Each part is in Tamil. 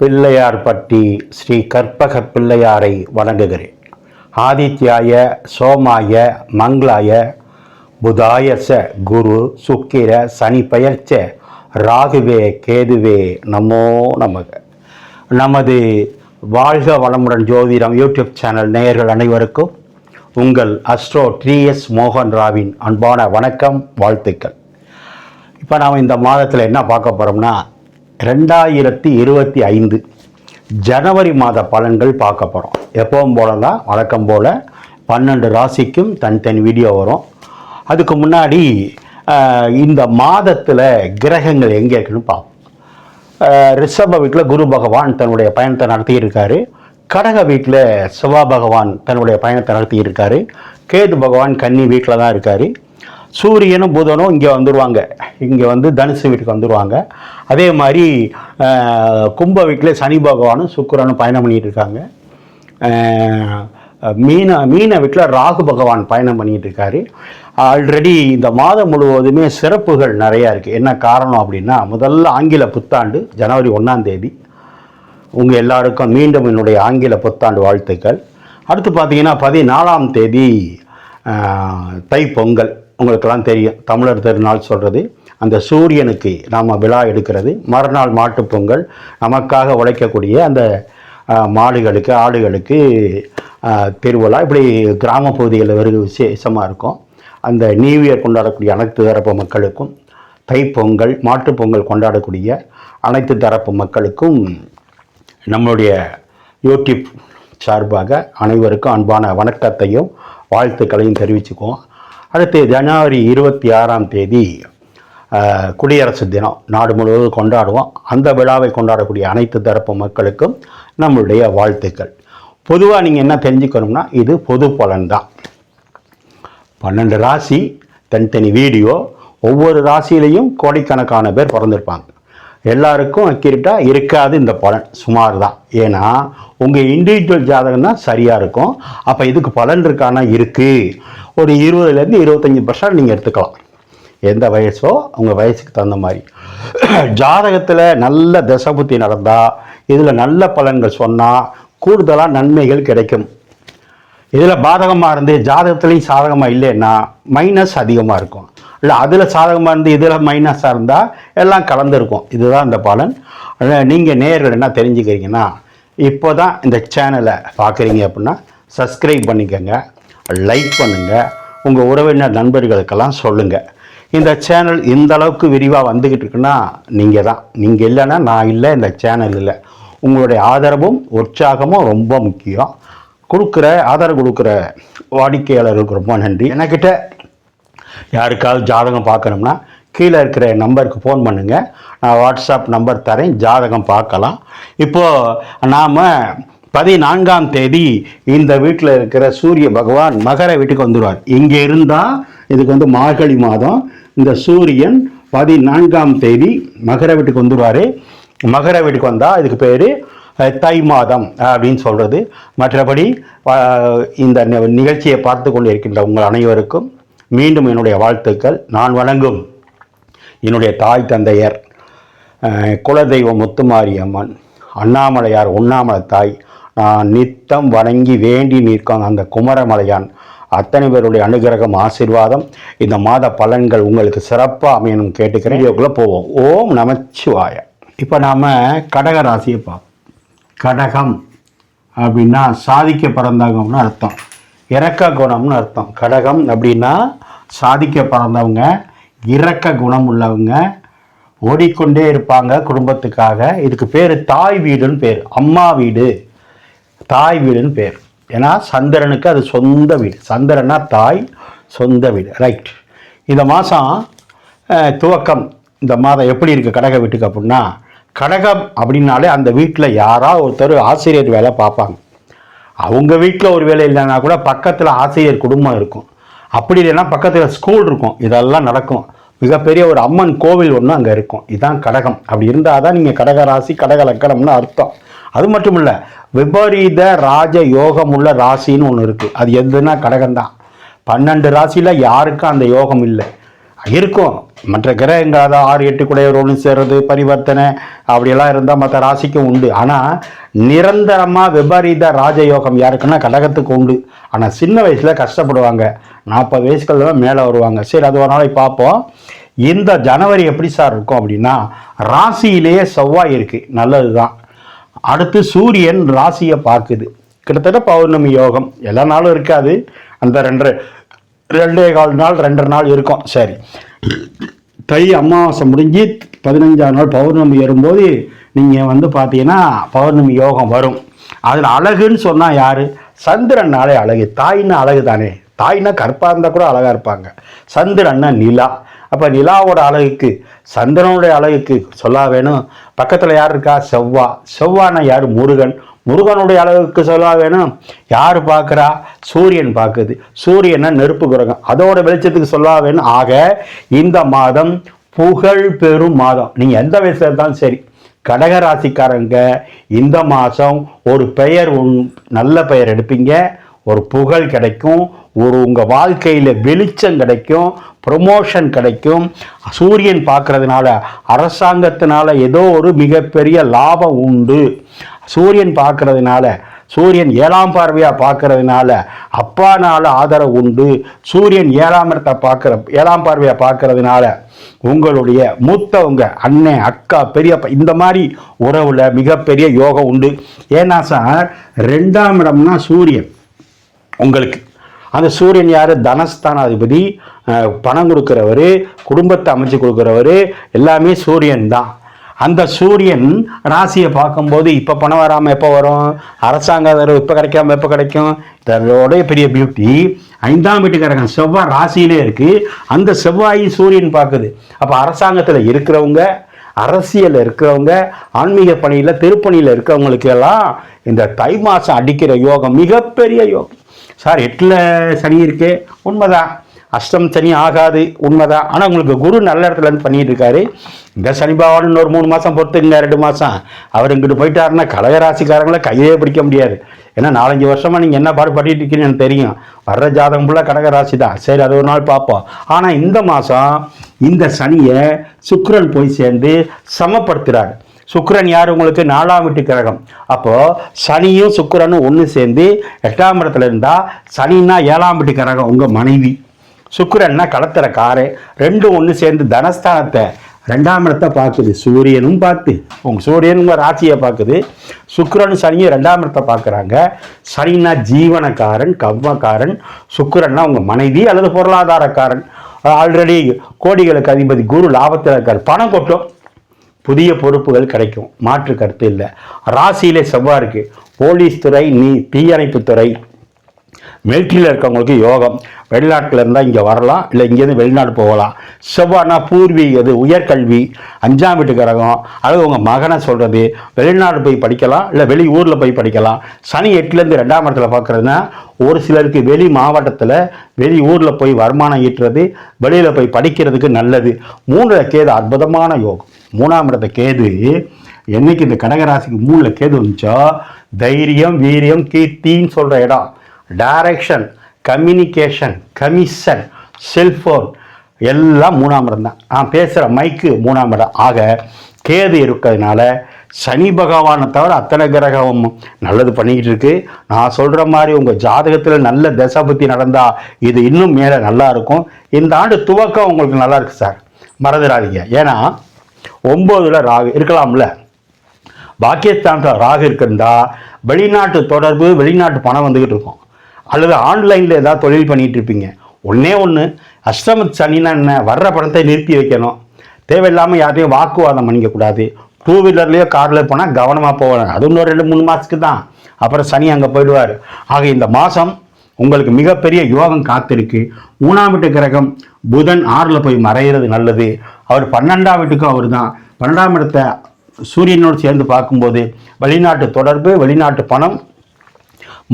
பிள்ளையார்பட்டி ஸ்ரீ கற்பக பிள்ளையாரை வணங்குகிறேன். ஆதித்யாய சோமாய மங்களாய புதாயச குரு சுக்கிர சனி பெயர்ச்ச ராகுவே கேதுவே நமோ நமக. நமது வாழ்க வளமுடன் ஜோதிடம் யூடியூப் சேனல் நேயர்கள் அனைவருக்கும் உங்கள் அஸ்ட்ரோ டி எஸ் மோகன் ராவின் அன்பான வணக்கம் வாழ்த்துக்கள். இப்போ நாம் இந்த மாதத்தில் என்ன பார்க்க போகிறோம்னா ரெண்டாயிரத்தி இருபத்தி ஐந்து ஜனவரி மாத பலன்கள் பார்க்க போகிறோம் எப்பவும் போல தான் வழக்கம் போல் பன்னெண்டு ராசிக்கும் தனித்தனி வீடியோ வரும். அதுக்கு முன்னாடி இந்த மாதத்தில் கிரகங்கள் எங்கே இருக்குன்னு பார்ப்போம். ரிஷப வீட்டில் குரு பகவான் தன்னுடைய பயணத்தை நடத்தியிருக்காரு. கடக வீட்டில் சிவா பகவான் தன்னுடைய பயணத்தை நடத்தியிருக்காரு. கேது பகவான் கன்னி வீட்டில் தான் இருக்காரு. சூரியனும் புதனும் இங்கே வந்துடுவாங்க இங்கே வந்து தனுசு வீட்டுக்கு வந்துடுவாங்க அதே மாதிரி கும்ப வீட்டில் சனி பகவானும் சுக்கரனும் பயணம் பண்ணிகிட்டு இருக்காங்க. மீன மீன வீட்டில் ராகு பகவான் பயணம் பண்ணிகிட்டு இருக்காரு. ஆல்ரெடி இந்த மாதம் முழுவதுமே சிறப்புகள் நிறையா இருக்குது என்ன காரணம் அப்படின்னா முதல்ல ஆங்கில புத்தாண்டு ஜனவரி ஒன்றாம் தேதி. உங்கள் எல்லாருக்கும் மீண்டும் என்னுடைய ஆங்கில புத்தாண்டு வாழ்த்துக்கள். அடுத்து பார்த்தீங்கன்னா பதினாலாம் தேதி தை தைப்பொங்கல். உங்களுக்கெல்லாம் தெரியும். தமிழர் திருநாள் சொல்கிறது அந்த சூரியனுக்கு நாம் விழா எடுக்கிறது மறுநாள் மாட்டுப்பொங்கல் நமக்காக உழைக்கக்கூடிய அந்த மாடுகளுக்கு ஆடுகளுக்கு திருவிழா இப்படி கிராம பகுதிகளில் வெறும் விசேஷமாக இருக்கும். அந்த நியூ இயர் கொண்டாடக்கூடிய அனைத்து தரப்பு மக்களுக்கும் தைப்பொங்கல் மாட்டுப் பொங்கல் கொண்டாடக்கூடிய அனைத்து தரப்பு மக்களுக்கும் நம்மளுடைய யூடியூப் சார்பாக அனைவருக்கும் அன்பான வணக்கத்தையும் வாழ்த்துக்களையும் தெரிவிச்சுக்குவோம். அடுத்து ஜனவரி இருபத்தி ஆறாம் தேதி குடியரசு தினம். நாடு முழுவதும் கொண்டாடுவோம். அந்த விழாவை கொண்டாடக்கூடிய அனைத்து தரப்பு மக்களுக்கும் நம்மளுடைய வாழ்த்துக்கள். பொதுவாக நீங்கள் என்ன தெரிஞ்சுக்கணும்னா இது பொது பலன் தான் பன்னெண்டு ராசி தனித்தனி வீடியோ. ஒவ்வொரு ராசியிலையும் கோடிக்கணக்கான பேர் பிறந்திருப்பாங்க. எல்லாருக்கும் அக்யூரேட்டாக இருக்காது இந்த பலன் சுமார் தான் ஏன்னா உங்கள் இண்டிவிஜுவல் ஜாதகம் தான் சரியாக இருக்கும். அப்போ இதுக்கு பலன் இருக்கானா? இருக்குது ஒரு இருபதுலேருந்து இருபத்தஞ்சி பர்சன்ட் நீங்கள் எடுத்துக்கலாம். எந்த வயசோ உங்கள் வயசுக்கு தகுந்த மாதிரி. ஜாதகத்தில் நல்ல தசபுத்தி நடந்தால் இதில் நல்ல பலன்கள் சொன்னால் கூடுதலாக நன்மைகள் கிடைக்கும். இதில் பாதகமாக இருந்து ஜாதகத்துலேயும் சாதகமாக இல்லைன்னா மைனஸ் அதிகமாக இருக்கும். இல்லை அதில் சாதகமாக இருந்து இதில் மைனஸாக இருந்தால் எல்லாம் கலந்துருக்கும். இதுதான் இந்த பலன். நீங்கள் நேர்கள் என்ன தெரிஞ்சுக்கிறீங்கன்னா இப்போ தான் இந்த சேனலை பார்க்குறீங்க அப்படின்னா சப்ஸ்கிரைப் பண்ணிக்கோங்க. லைக் பண்ணுங்கள் உங்கள் உறவினர் நண்பர்களுக்கெல்லாம் சொல்லுங்கள் இந்த சேனல் இந்த அளவுக்கு விரிவாக வந்துக்கிட்டு இருக்குன்னா நீங்கள் தான் நீங்கள் இல்லைன்னா நான் இல்லை இந்த சேனல் இல்லை. உங்களுடைய ஆதரவும் உற்சாகமும் ரொம்ப முக்கியம். கொடுக்குற ஆதரவு கொடுக்குற வாடிக்கையாளர்களுக்கு ரொம்ப நன்றி. என்கிட்ட யாருக்காவது ஜாதகம் பார்க்கணும்னா கீழே இருக்கிற நம்பருக்கு ஃபோன் பண்ணுங்கள் நான் வாட்ஸ்அப் நம்பர் தரேன் ஜாதகம் பார்க்கலாம். இப்போது நாம் பதினான்காம் தேதி இந்த வீட்டில் இருக்கிற சூரிய பகவான் மகர வீட்டுக்கு வந்துடுவார். இங்கே இருந்தால் இதுக்கு வந்து மார்கழி மாதம். இந்த சூரியன் பதினான்காம் தேதி மகர வீட்டுக்கு வந்துடுவார். மகர வீட்டுக்கு வந்தால் இதுக்கு பேர் தை மாதம் அப்படின்னு சொல்கிறது மற்றபடி இந்த நிகழ்ச்சியை பார்த்து கொண்டு இருக்கின்ற உங்கள் அனைவருக்கும் மீண்டும் என்னுடைய வாழ்த்துக்கள். நான் வணங்கும் என்னுடைய தாய் தந்தையர் குலதெய்வ குலதெய்வம் முத்துமாரியம்மன் அண்ணாமலையார் உண்ணாமலை தாய். நான் நித்தம் வணங்கி வேண்டி நிற்கும் அந்த குமரமலையான். அத்தனை பேருடைய அனுகிரகம் ஆசீர்வாதம். இந்த மாத பலன்கள் உங்களுக்கு சிறப்பாக அமையணும் கேட்டுக்கிறேன். வீடியோக்குள்ளே போவோம். ஓம் நமச்சிவாய. இப்போ நாம் கடக ராசியை பார்ப்போம். கடகம் அப்படின்னா சாதிக்க பிறந்தவங்கன்னு அர்த்தம். இறக்க குணம்னு அர்த்தம். கடகம் அப்படின்னா சாதிக்க பிறந்தவங்க இறக்க குணம் உள்ளவங்க ஓடிக்கொண்டே இருப்பாங்க குடும்பத்துக்காக. இதுக்கு பேர் தாய் வீடுன்னு பேர். அம்மா வீடு. தாய் வீடுன்னு பேர். ஏன்னா சந்திரனுக்கு அது சொந்த வீடு. சந்திரனா தாய் சொந்த வீடு. ரைட் இந்த மாதம் துவக்கம். இந்த மாதம் எப்படி இருக்குது கடக வீட்டுக்கு அப்படின்னா கடகம் அப்படின்னாலே அந்த வீட்டில் யாராவது ஒருத்தர் ஆசிரியர் வேலை பார்ப்பாங்க. அவங்க வீட்டில் ஒரு வேலை இல்லைன்னா கூட பக்கத்தில் ஆசிரியர் குடும்பம் இருக்கும். அப்படி இல்லைன்னா பக்கத்தில் ஸ்கூல் இருக்கும். இதெல்லாம் நடக்கும். மிகப்பெரிய ஒரு அம்மன் கோவில் ஒன்று அங்கே இருக்கும். இதுதான் கடகம். அப்படி இருந்தால் தான் நீங்கள் கடக ராசி கடக லக்கணம்னு அர்த்தம். அது மட்டும் இல்லை விபரீத ராஜ யோகம் உள்ள ராசின்னு ஒன்று இருக்குது அது எதுனா கடகம்தான். பன்னெண்டு ராசியில் யாருக்கும் அந்த யோகம் இல்லை. இருக்கும். மற்ற கிரகங்கள் அதாவது ஆறு எட்டு குடையவர்களும் ஒன்று சேர்றது பரிவர்த்தனை அப்படியெல்லாம் இருந்தால் மற்ற ராசிக்கும் உண்டு. ஆனால் நிரந்தரமாக விபரீத ராஜயோகம் யாருக்குன்னா கடகத்துக்கு உண்டு. ஆனால் சின்ன வயசில் கஷ்டப்படுவாங்க. நாற்பது வயசுகள் தான் மேலே வருவாங்க. சரி அது ஒரு நாளைக்கு பார்ப்போம். இந்த ஜனவரி எப்படி சார் இருக்கும் அப்படின்னா ராசியிலேயே செவ்வாய் இருக்குது நல்லது தான் அடுத்து சூரியன் ராசியை பார்க்குது. கிட்டத்தட்ட பௌர்ணமி யோகம். எல்லா நாளும் இருக்காது. அந்த ரெண்டு ரெண்டே கால் நாள் ரெண்டரை நாள் இருக்கும். சரி. தை அமாவாசை முடிஞ்சு பதினஞ்சாம் நாள் பௌர்ணமி வரும்போது நீங்கள் வந்து பார்த்தீங்கன்னா பௌர்ணமி யோகம் வரும். அதில் அழகுன்னு சொன்னால் யார்? சந்திரனாலே அழகு. தாய்னா அழகு தானே. தாய்னா கற்பாக இருந்தால் கூட அழகாக இருப்பாங்க. சந்திரன்னா நிலா. அப்போ நிலாவோட அழகுக்கு சந்திரனுடைய அழகுக்கு சொல்லா வேணும். பக்கத்தில் யார் இருக்கா? செவ்வா. செவ்வானா யார்? முருகன். முருகனுடைய அளவுக்கு சொல்ல வேணும். யார் பார்க்குறா? சூரியன் பார்க்குது. சூரியனை நெருப்பு கிரகம் அதோட வெளிச்சத்துக்கு சொல்ல வேணும். ஆக இந்த மாதம் புகழ் பெறும் மாதம். நீங்கள் எந்த வயசுல இருந்தாலும் சரி கடக ராசிக்காரங்க இந்த மாதம் ஒரு பெயர் உன் நல்ல பெயர் எடுப்பீங்க. ஒரு புகழ் கிடைக்கும். ஒரு உங்கள் வாழ்க்கையில் வெளிச்சம் கிடைக்கும். ப்ரொமோஷன் கிடைக்கும். சூரியன் பார்க்குறதுனால அரசாங்கத்தினால ஏதோ ஒரு மிகப்பெரிய லாபம் உண்டு. சூரியன் பார்க்கறதுனால சூரியன் ஏழாம் பார்வையாக பார்க்கறதுனால அப்பானால ஆதரவு உண்டு. சூரியன் ஏழாம் இடத்தை பார்க்குற ஏழாம் பார்வையாக பார்க்கறதுனால உங்களுடைய மூத்தவங்க அண்ணன் அக்கா பெரியப்பா இந்த மாதிரி உறவில் மிகப்பெரிய யோகம் உண்டு. ஏன்னா சார் ரெண்டாம் இடம்னா சூரியன் உங்களுக்கு. அந்த சூரியன் யார்? தனஸ்தானாதிபதி பணம் கொடுக்குறவர் குடும்பத்தை அமைச்சு கொடுக்குறவர் எல்லாமே சூரியன் தான். அந்த சூரியன் ராசியை பார்க்கும்போது இப்போ பணம் வராமல் எப்போ வரும்? அரசாங்க ஆதரவு இப்போ கிடைக்காம எப்போ கிடைக்கும்? இதோடைய பெரிய பியூட்டி ஐந்தாம் வீட்டுக்காரங்க செவ்வாய் ராசியிலே இருக்குது அந்த செவ்வாய் சூரியன் பார்க்குது. அப்போ அரசாங்கத்தில் இருக்கிறவங்க அரசியலில் இருக்கிறவங்க ஆன்மீக பணியில் திருப்பணியில் இருக்கிறவங்களுக்கு எல்லாம் இந்த தை மாதம் அடிக்கிற யோகம் மிகப்பெரிய யோகம். சார் எட்டில் சனி இருக்கே உண்மைதான். அஷ்டம் சனி ஆகாது உண்மைதான் ஆனால் உங்களுக்கு குரு நல்ல இடத்துல இருந்து பண்ணிட்டு இருக்காரு இந்த சனி பகவான் இன்னொரு மூணு மாதம் பொறுத்துங்க ரெண்டு மாதம் அவர் இங்கிட்டு போயிட்டாருன்னா கடகராசிக்காரங்களை கையே பிடிக்க முடியாது. ஏன்னா நாலஞ்சு வருஷமாக நீங்கள் என்ன பாடு பண்ணிட்டு இருக்கீங்கன்னு எனக்கு தெரியும். வர்ற ஜாதகம் ஃபுல்லாக கடகராசி தான் சரி அது ஒரு நாள் பார்ப்போம். ஆனால் இந்த மாதம் இந்த சனியை சுக்கரன் போய் சேர்ந்து சமப்படுத்துகிறார் சுக்கரன் யார்? உங்களுக்கு நாலாம் வீட்டு கிரகம். அப்போது சனியும் சுக்கரனும் ஒன்று சேர்ந்து எட்டாம் இடத்துல இருந்தால் சனின்னா ஏழாம் வீட்டு கிரகம். உங்கள் மனைவி. சுக்கரன்னா களத்திர காரு ரெண்டும் ஒன்று சேர்ந்து தனஸ்தானத்தை ரெண்டாம் இடத்தை பார்க்குது. சூரியனும் பார்த்து. உங்கள் சூரியனுங்க ராசியை பார்க்குது. சுக்கிரனும் சனியும் ரெண்டாம் இடத்தை பார்க்குறாங்க. சனின்னா ஜீவனக்காரன் கவ்வக்காரன் சுக்கரன்னா உங்கள் மனைவி அல்லது பொருளாதாரக்காரன். ஆல்ரெடி கோடிகளுக்கு அதிபதி குரு லாபத்தில் இருக்கார். பணம் கொட்டும். புதிய பொறுப்புகள் கிடைக்கும். மாற்று கருத்து இல்லை. ராசியிலே செவ்வாய் இருக்குது போலீஸ் துறை நீ தீயணைப்புத்துறை துறை மிலிட்ரியில் இருக்கவங்களுக்கு யோகம் வெளிநாட்டில் இருந்தால் இங்கே வரலாம் இல்லை இங்கேருந்து வெளிநாடு போகலாம். செவ்வானா பூர்வீக இது உயர்கல்வி அஞ்சாம் வீட்டு கிரகம் அல்லது உங்கள் மகனை சொல்கிறது வெளிநாடு போய் படிக்கலாம் இல்லை வெளி ஊரில் போய் படிக்கலாம். சனி எட்டுலேருந்து ரெண்டாம் இடத்துல பார்க்குறதுனா ஒரு சிலருக்கு வெளி மாவட்டத்தில் வெளி ஊரில் போய் வருமானம் ஈட்டுறது வெளியில் போய் படிக்கிறதுக்கு நல்லது. மூன்றில் கேது அற்புதமான யோகம். மூணாம் இடத்த கேது என்றைக்கு இந்த கடகராசிக்கு மூணில் கேது வந்துச்சோ தைரியம் வீரியம் கீர்த்தின்னு சொல்கிற இடம். டைரக்ஷன் கம்யூனிகேஷன் கமிஷன் செல்ஃபோன் எல்லாம் மூணாம் இடம் தான். நான் பேசுகிற மைக்கு மூணாம் இடம். ஆக கேது இருக்கிறதுனால சனி பகவானை தவிர அத்தனை கிரகம் நல்லது பண்ணிக்கிட்டு இருக்கு. நான் சொல்கிற மாதிரி உங்கள் ஜாதகத்தில் நல்ல தசாபுத்தி நடந்தால் இது இன்னும் மேலே நல்லா இருக்கும். இந்த ஆண்டு துவக்கம் உங்களுக்கு நல்லா இருக்கு சார் மறந்துடாதீங்க. ஏன்னா ஒம்போதில் ராகு இருக்கலாம்ல. பாக்கியஸ்தானத்தில் ராகு இருக்கிறதா வெளிநாட்டு தொடர்பு வெளிநாட்டு பணம் வந்துக்கிட்டு இருக்கும். அல்லது ஆன்லைனில் ஏதாவது தொழில் பண்ணிகிட்டு இருப்பீங்க. ஒன்றே ஒன்று அஷ்டம சனினா என்ன? வர்ற பணத்தை நிறுத்தி வைக்கணும். தேவையில்லாமல் யாரையும் வாக்குவாதம் பண்ணிக்கக்கூடாது. டூ வீலர்லேயோ காரில் போனால் கவனமாக போகணும். அது இன்னும் ரெண்டு மூணு மாதத்துக்கு தான். அப்புறம் சனி அங்கே போயிடுவார். ஆக இந்த மாதம் உங்களுக்கு மிகப்பெரிய யோகம் காத்திருக்கு. மூணாம் வீட்டு கிரகம் புதன் ஆறில் போய் மறையிறது நல்லது. அவர் பன்னெண்டாம் வீட்டுக்கும் அவர் தான் பன்னெண்டாம் இடத்தை சூரியனோடு சேர்ந்து பார்க்கும்போது வெளிநாட்டு தொடர்பு வெளிநாட்டு பணம்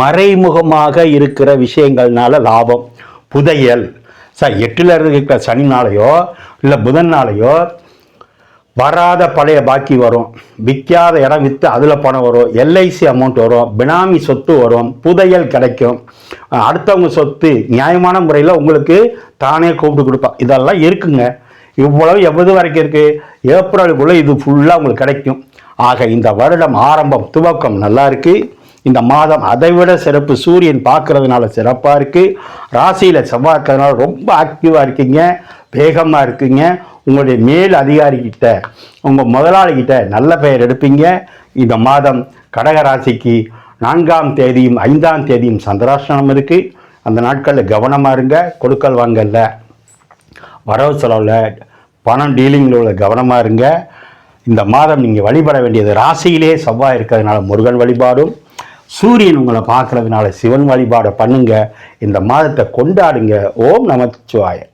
மறைமுகமாக இருக்கிற விஷயங்கள்னால லாபம் புதையல். சார் எட்டில் இருக்கிற சனினாலேயோ இல்லை புதன்னாலேயோ வராத பழைய பாக்கி வரும். விற்காத இடம் விற்று அதில் பணம் வரும். எல்ஐசி அமௌண்ட் வரும். பினாமி சொத்து வரும். புதையல் கிடைக்கும். அடுத்தவங்க சொத்து நியாயமான முறையில் உங்களுக்கு தானே கூப்பிட்டு கொடுப்பான் இதெல்லாம் இருக்குங்க. இவ்வளவு எவ்வளவு வரைக்கும் இருக்குது ஏப்ரலுக்குள்ளே இது ஃபுல்லாக உங்களுக்கு கிடைக்கும். ஆக இந்த வருடம் ஆரம்பம் துவக்கம் நல்லா இருக்குது இந்த மாதம் அதை விட சிறப்பு. சூரியன் பார்க்கறதுனால சிறப்பாக இருக்குது ராசியில் செவ்வாய் இருக்கிறதுனால ரொம்ப ஆக்டிவாக இருக்கீங்க. வேகமாக இருக்குங்க. உங்களுடைய மேல் அதிகாரிக்கிட்ட உங்கள் முதலாளிகிட்ட நல்ல பெயர் எடுப்பீங்க. இந்த மாதம் கடக ராசிக்கு நான்காம் தேதியும் ஐந்தாம் தேதியும் சந்திராஷ்டமம் இருக்குது அந்த நாட்களில் கவனமாக இருங்க. கொடுக்கல் வாங்கல்ல. வரவு செலவில் பணம் டீலிங்கில் உள்ள கவனமாக இருங்க. இந்த மாதம் நீங்கள் வழிபட வேண்டியது ராசியிலே செவ்வாய் இருக்கிறதுனால முருகன் வழிபாடும். சூரியன் உங்களை பார்க்கறதுனால சிவன் வழிபாடை பண்ணுங்க. இந்த மாதத்தை கொண்டாடுங்க. ஓம் நமச்சிவாயன்